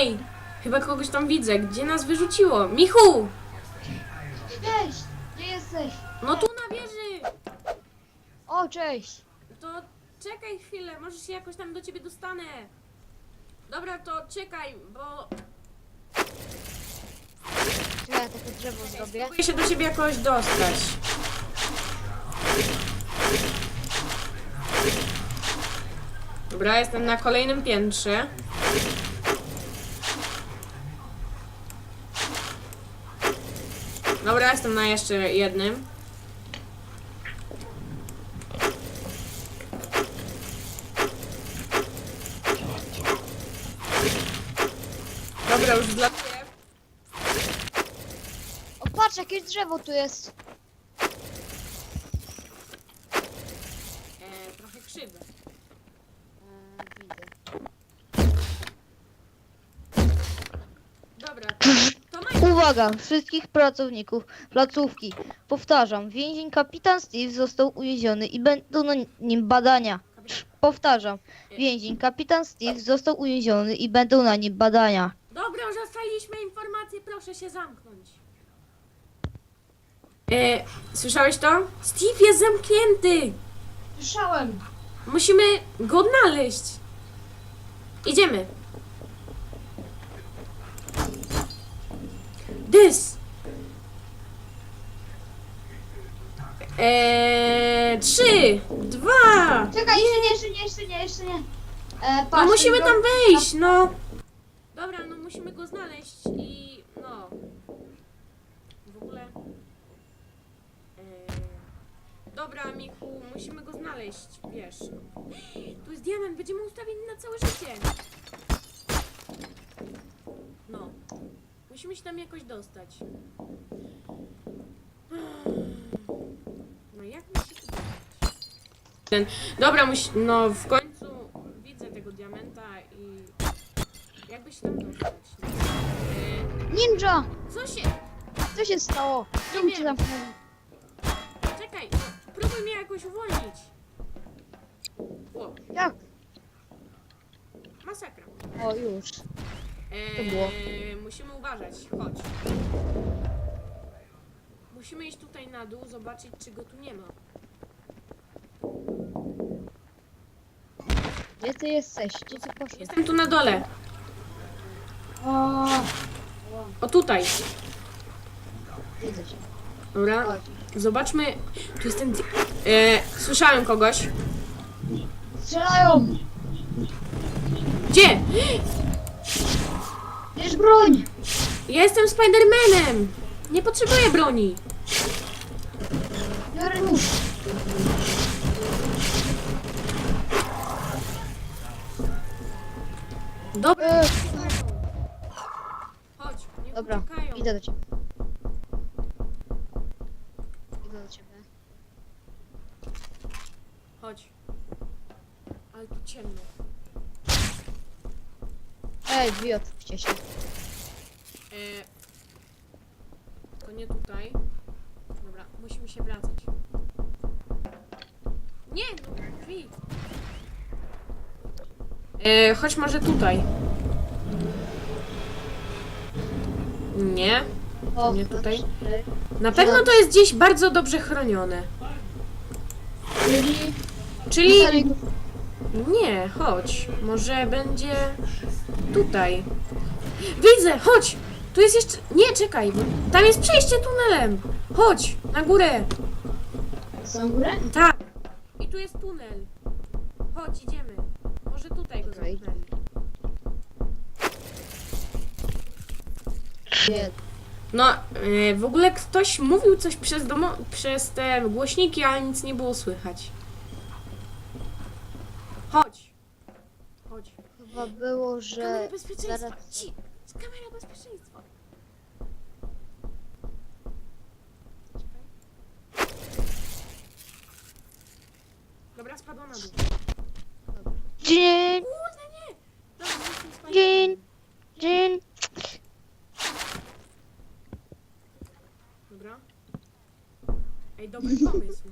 Ej, chyba kogoś tam widzę. Gdzie nas wyrzuciło? Michu! Cześć! Gdzie jesteś? No tu na wieży! O, cześć! To czekaj chwilę, może się jakoś tam do ciebie dostanę. Dobra, to czekaj, bo Czy ja takie drzewo zrobię? spróbuję się do ciebie jakoś dostać. Dobra, jestem na kolejnym piętrze. Dobra, jestem na jeszcze jednym. Dobra, już wlatuję. O, patrz, jakieś drzewo tu jest. E, trochę krzywe. E, widzę. Dobra, to maj... Uwaga wszystkich pracowników placówki. Powtarzam, więzień kapitan Steve został uwięziony i będą na nim badania. Powtarzam, więzień kapitan Steve został uwięziony i będą na nim badania. Dobra, już dostaliśmy informację, proszę się zamknąć. E, słyszałeś to? Steve jest zamknięty! Słyszałem. Musimy go odnaleźć. Idziemy. This. Eee, trzy, dwa. Czekaj, jeszcze nie, jeszcze nie, jeszcze nie, jeszcze nie. E, No patrz, musimy ten tam wejść, no. Dobra, no musimy go znaleźć i no. W ogóle. Eee, dobra, Michu, musimy go znaleźć, wiesz. No. Tu jest diament, będziemy ustawieni na całe życie. No. Musimy się tam jakoś dostać. No jak mi się tu dostać? Ten, dobra, musi, no w końcu widzę tego diamenta i jakby się tam dostać. No. Ninja! co się... Co się stało? Czemu wiem. cię zamknęli? Czekaj, no, próbuj mnie jakoś uwolnić. O, Jak? masakra. O, już. E, To było. musimy uważać, chodź. Musimy iść tutaj na dół, zobaczyć czy go tu nie ma. Gdzie ty jesteś? Gdzie ty poszedł? Jestem tu na dole. O, O tutaj. widzę cię. Dobra. Chodź. Zobaczmy. Tu jest ten. di- E, słyszałem kogoś. Strzelają! Gdzie? Bierz broń! Ja jestem Spidermanem! Nie potrzebuję broni. Biorę nóż. Dobra, E, chodź. Nie dobra, uciekają. idę do ciebie. Idę do ciebie. Chodź. Ale tu ciemno. Ej, drzwi otwórzcie się. E, to nie tutaj. Dobra, musimy się wracać. Nie, no drzwi. E, chodź może tutaj. Nie. O, Nie tutaj? Na pewno to jest gdzieś bardzo dobrze chronione. Czyli... Czyli... Czyli... Nie, chodź. Może będzie tutaj. Widzę, chodź! Tu jest jeszcze. Nie, czekaj, tam jest przejście tunelem. Chodź, na górę. Są górę? Tak. Tu jest tunel. Chodź, idziemy. Może tutaj go Okej. zamknęli. Nie. No, yy, w ogóle ktoś mówił coś przez, domo- przez te głośniki, ale nic nie było słychać. Chodź. Chodź. Chyba było, Kamera że... bezpieczeństwa. zaraz- Ci. Kamera bezpieczeństwa. Dobra, spadła na dół. Dzień, Kurde, nie! Dobra, jestem Spiderman. dzień, dzień. Dobra. Ej, dobry pomysł.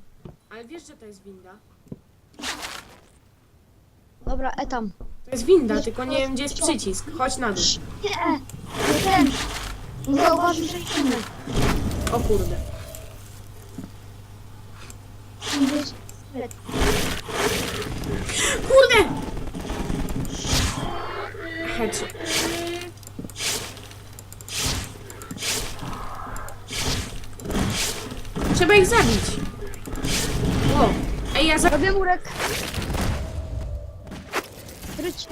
Ale wiesz, że to jest winda? Dobra, e tam. To jest winda, tylko nie wiem gdzie jest przycisk. Chodź na dół. Nie, nie ten. No Zauważył, że idziemy. O kurde. Kurde! Headshot. Trzeba ich zabić. O, ej, ja za... Robię murek. Krycie.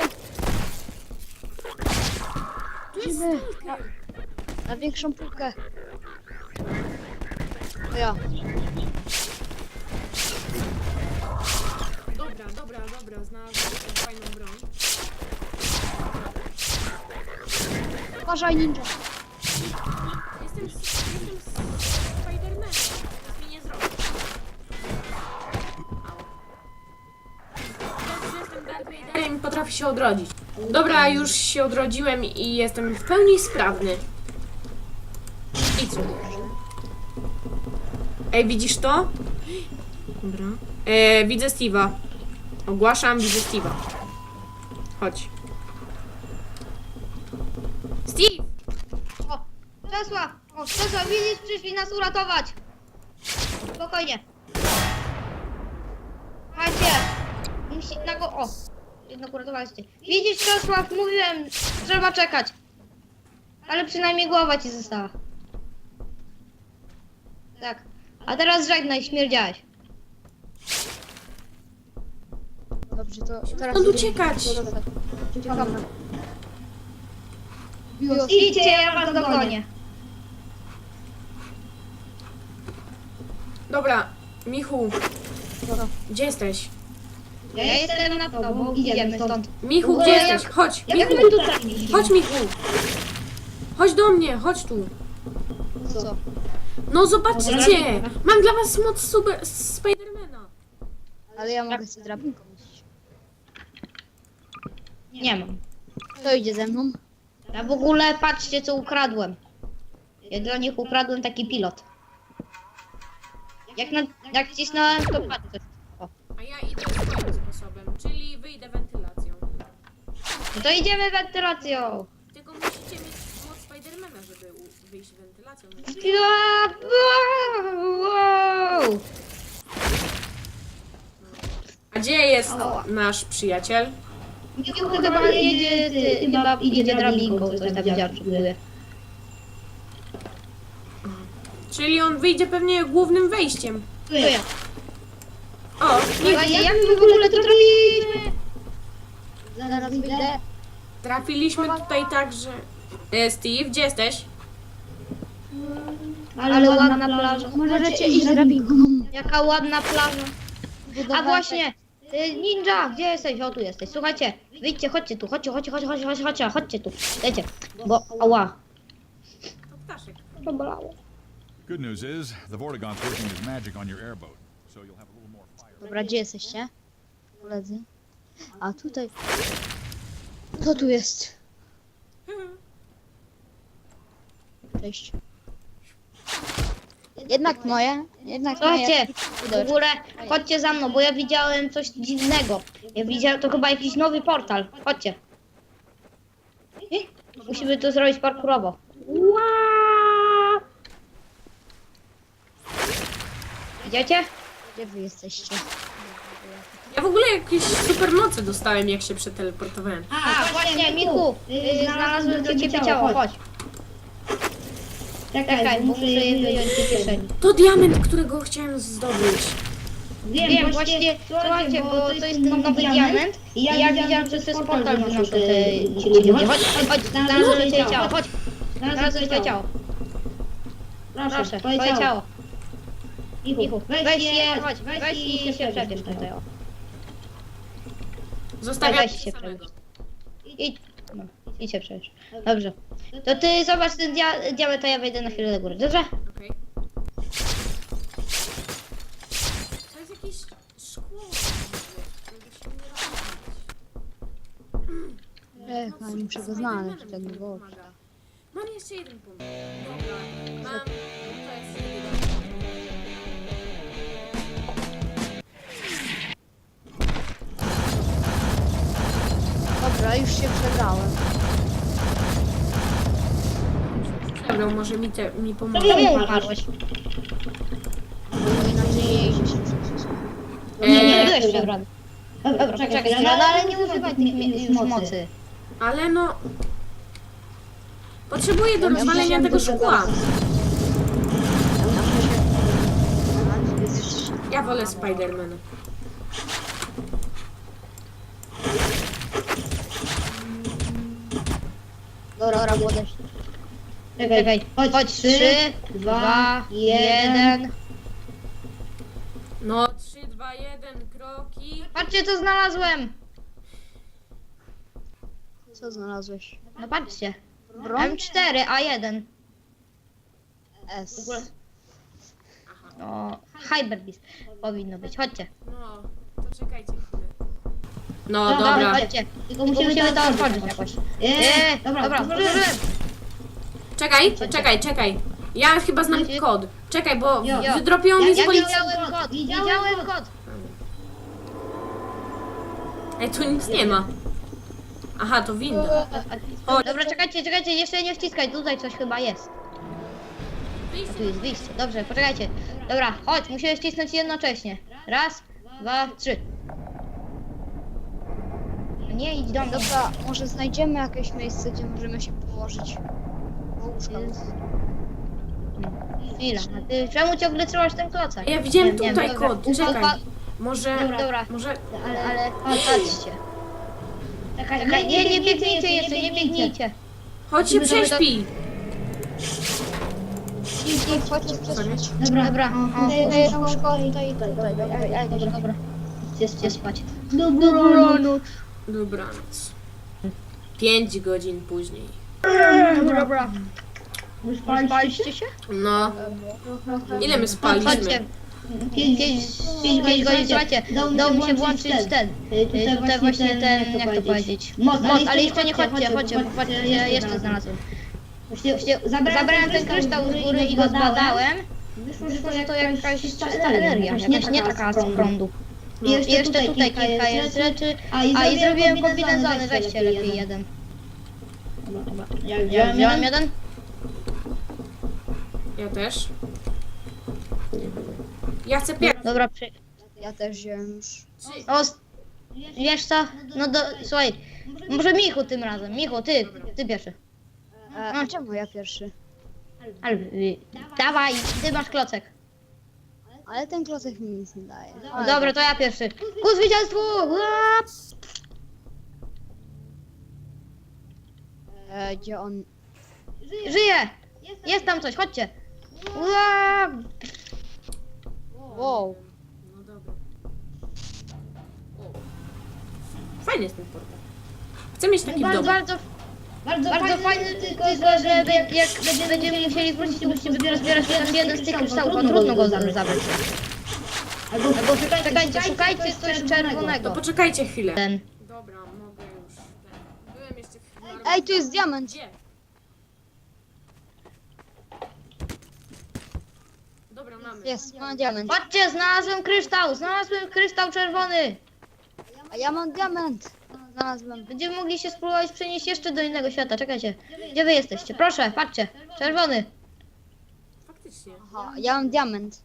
Idziemy na, na większą półkę. To ja. Uważaj ninja. Jestem, z- jestem z Spidermanem, nic mi nie zrobi. Dobrze, jestem Darth Vaderem i potrafię się odrodzić. Dobra, już się odrodziłem i jestem w pełni sprawny. I co? Ej, widzisz to? Dobra. E, widzę Steve'a. Ogłaszam, widzę Steve'a. Chodź. Steve! O, Czesław! O, Czesław, widzisz, przyszli nas uratować! Spokojnie. Słuchajcie, musi na go... O, jednak uratowaliście. Widzisz, Czesław, mówiłem, trzeba czekać. Ale przynajmniej głowa ci została. Tak. A teraz żegnaj, śmierdziałeś. Dobrze, to teraz... Stąd uciekać! Uciekamy. Idźcie, ja was dogonię. Dobra, Michu, gdzie jesteś? Ja jestem na tobą, idziemy stąd. Michu, gdzie jesteś? Chodź, Jak Michu, my chodź Michu. Chodź do mnie, chodź tu. Co? No zobaczcie, mam dla was moc super Spidermana. Ale ja mogę sobie drabinką iść. Nie mam. Kto idzie ze mną? Ja w ogóle patrzcie co ukradłem. Ja dla nich ukradłem taki pilot. Jak, na, jak to. O. A ja idę swoim sposobem, czyli wyjdę wentylacją. No to idziemy wentylacją. Tylko musicie mieć moc Spidermana, żeby u- wyjść wentylacją. Wow! A gdzie jest Ała. nasz przyjaciel? Chyba jedzie, ty, chyba idzie drabinką, coś tam widziałem. Czyli on wyjdzie pewnie głównym wejściem. To ja. O, Jak, jak my w ogóle to trafiliśmy? Zaraz wyjdę. trafiliśmy tutaj tak, że... E, Steve, gdzie jesteś? Ale ładna plaża. Możecie iść drabinką. Jaka ładna plaża. A właśnie, y, ninja, gdzie jesteś? O, tu jesteś. Słuchajcie, wyjdźcie, chodźcie tu, chodźcie, chodźcie, chodźcie, chodźcie, chodźcie, chodźcie, tu. Dajcie, bo, ała. To ptaszek. To bolało. Good news is, the Vortigon's working his magic on your airboat, so you'll have a little more fire. Dobra, gdzie jesteście? Koledzy. A tutaj... Co tu jest? Cześć. Jednak moje. Jednak moje. Słuchajcie, w ogóle chodźcie za mną, bo ja widziałem coś dziwnego. Ja widziałem, to chyba jakiś nowy portal. Chodźcie. I? Musimy to zrobić parkurowo. Ła! Idziecie? Gdzie wy jesteście? Ja w ogóle jakieś super mocy dostałem, jak się przeteleportowałem. A, właśnie, Michu, y, znalazłem do ciebie ciało, chodź. Czekaj, muszę je wyjąć z kieszeni. To diament, którego chciałem zdobyć. Wiem, właśnie, słuchajcie, bo to jest ten nowy diament i ja widziałem, że przez portal wynoszą te ci ludzie. Chodź, chodź, chodź, znalazłem twoje ciało, chodź. Znalazłem twoje ciało. Proszę, twoje ciało. Michu, weź je, chodź, weź i się przebierz tutaj. o. Zostawiam Weź cię się samego. Idź, no, idź się przebierz. Dobrze. To ty zobacz ten dia diament, a ja wejdę na chwilę do góry, dobrze? Okej. To jest jakieś szkło. żeby się nie rozbić. Czekaj, muszę go znaleźć. Tak było. pomaga. Mam jeszcze jeden punkt. Dobra, mam... Dobra, już się przegrałem. Dobra, może mi, te, mi pomoże. nie umarłeś. Nie, nie Eee, byłeś przegrany. Dobra, czekaj chwilę, no ale nie używaj tych mi- już mocy. ale no... Potrzebuję do rozwalenia tego szkła. Ja wolę Spidermana. Dobra, dobra, młody. Czekaj, chodź, trzy, dwa, jeden. No, 3, 2, 1, kroki. Patrzcie, co znalazłem! Co znalazłeś? No patrzcie. Broń? M4, A1. S. No, Hyperbis powinno być. Chodźcie. No, to czekajcie chwilę. No, No, dobra. chodźcie. Tylko musimy to otworzyć jakoś. Eee, dobra, dobra, otworzyłem. Czekaj, czekaj, czekaj. Ja chyba znam Macie? kod. Czekaj, bo Jo. wydropiło Ja, mi z ja policji. widziałem kod, widziałem kod. Ej, tu nic nie ma. Aha, to winda. O, dobra, czekajcie, czekajcie, jeszcze nie wciskaj, tutaj coś chyba jest. Tu jest wyjście, dobrze, poczekajcie. Dobra, chodź, musimy wcisnąć jednocześnie. Raz, dwa, trzy. Nie idź do mnie. Dobra, może znajdziemy jakieś miejsce, gdzie możemy się położyć. Łóżka. Chwila, a ty czemu ciągle trzymasz ten klocek? Ja widziałem Nie, nie, tutaj dobra, kod. Czekaj. Może, Dobra, dobra. może... Ale, ale, patrzcie. Czekaj, nie, nie biegnijcie jeszcze, nie biegnijcie. Chodź się Musimy sobie prześpij. I chodźcie przesunąć. Dobra, dobra. O, Tutaj jest łóżko, tutaj. dobra, dobra. Idźcie spać. Dobranoc. Pięć godzin później. Dobra, dobra. Spaliście się? No. Ile my Chodźcie. spaliśmy? Pięć, pięć, pięć godzin, słuchajcie, dał mi się włączyć ten, y, tutaj właśnie ten, jak to powiedzieć, moc, ale jeszcze nie chodźcie, chodźcie, chodźcie, ja jeszcze znalazłem. Właśnie zabrałem ten kryształ z góry i go zbadałem, wyszło, że to jakaś czysta energia, jakaś nie taka z prądu. I jeszcze tutaj kilka jest rzeczy, a i zrobiłem kombinezony, weźcie lepiej jeden. Ja wziąłem jeden? Ja też. Ja chcę pierwszy. Dobra, przy... Ja też wziąłem już. O, s- wiesz co? No do, słuchaj, może Michu tym razem. Michu, ty, ty pierwszy. E, a czemu ja pierwszy? Ale, dawaj, ty masz klocek. Ale ten klocek mi nic nie daje. No dobra, to ja pierwszy. Ku zwycięstwu! Ua! E, gdzie on... Żyje! Jest tam coś, chodźcie. Ua! Wow. No dobra. Fajny jest ten portal. Chcę mieć taki Bardzo, dom. bardzo, bardzo, bardzo fajny, tylko że jak, jak będziemy musieli wrócić, to musimy zbierać, zbierać jeden, jeden z tych kryształów, a trudno go zabrać. zabrać. Albo czekajcie, szukajcie coś czerwonego. To poczekajcie chwilę. Ten. Dobra, mogę już. Ten. Byłem jeszcze chwilę. Ej, tu jest diament. Gdzie? Dobra, mamy. Jest, mam diament. Patrzcie, znalazłem kryształ, znalazłem kryształ czerwony. A ja mam diament. Znalazłem. Będziemy mogli się spróbować przenieść jeszcze do innego świata. Czekajcie. Gdzie wy jesteście? Proszę, patrzcie. Czerwony. Faktycznie. Aha, ja mam diament.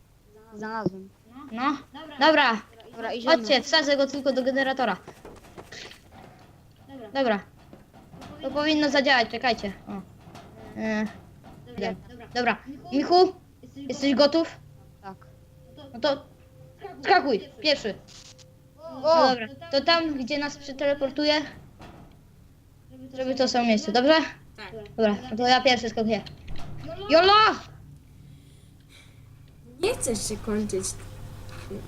Znalazłem. No. Dobra. Dobra, idziemy. Chodźcie, wsadzę go tylko do generatora. Dobra. To powinno zadziałać, czekajcie. O. E, idę. Dobra. Michu, jesteś gotów? Tak. No to skakuj, pierwszy. No O, dobra. To tam, gdzie nas przeteleportuje, żeby to samo miejsce, dobrze? Tak. Dobra, no to ja pierwszy skakuję. Jolo! Nie chcesz się kończyć.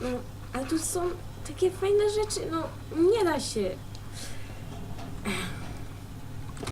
No, ale tu są takie fajne rzeczy. No, nie da się. Ech.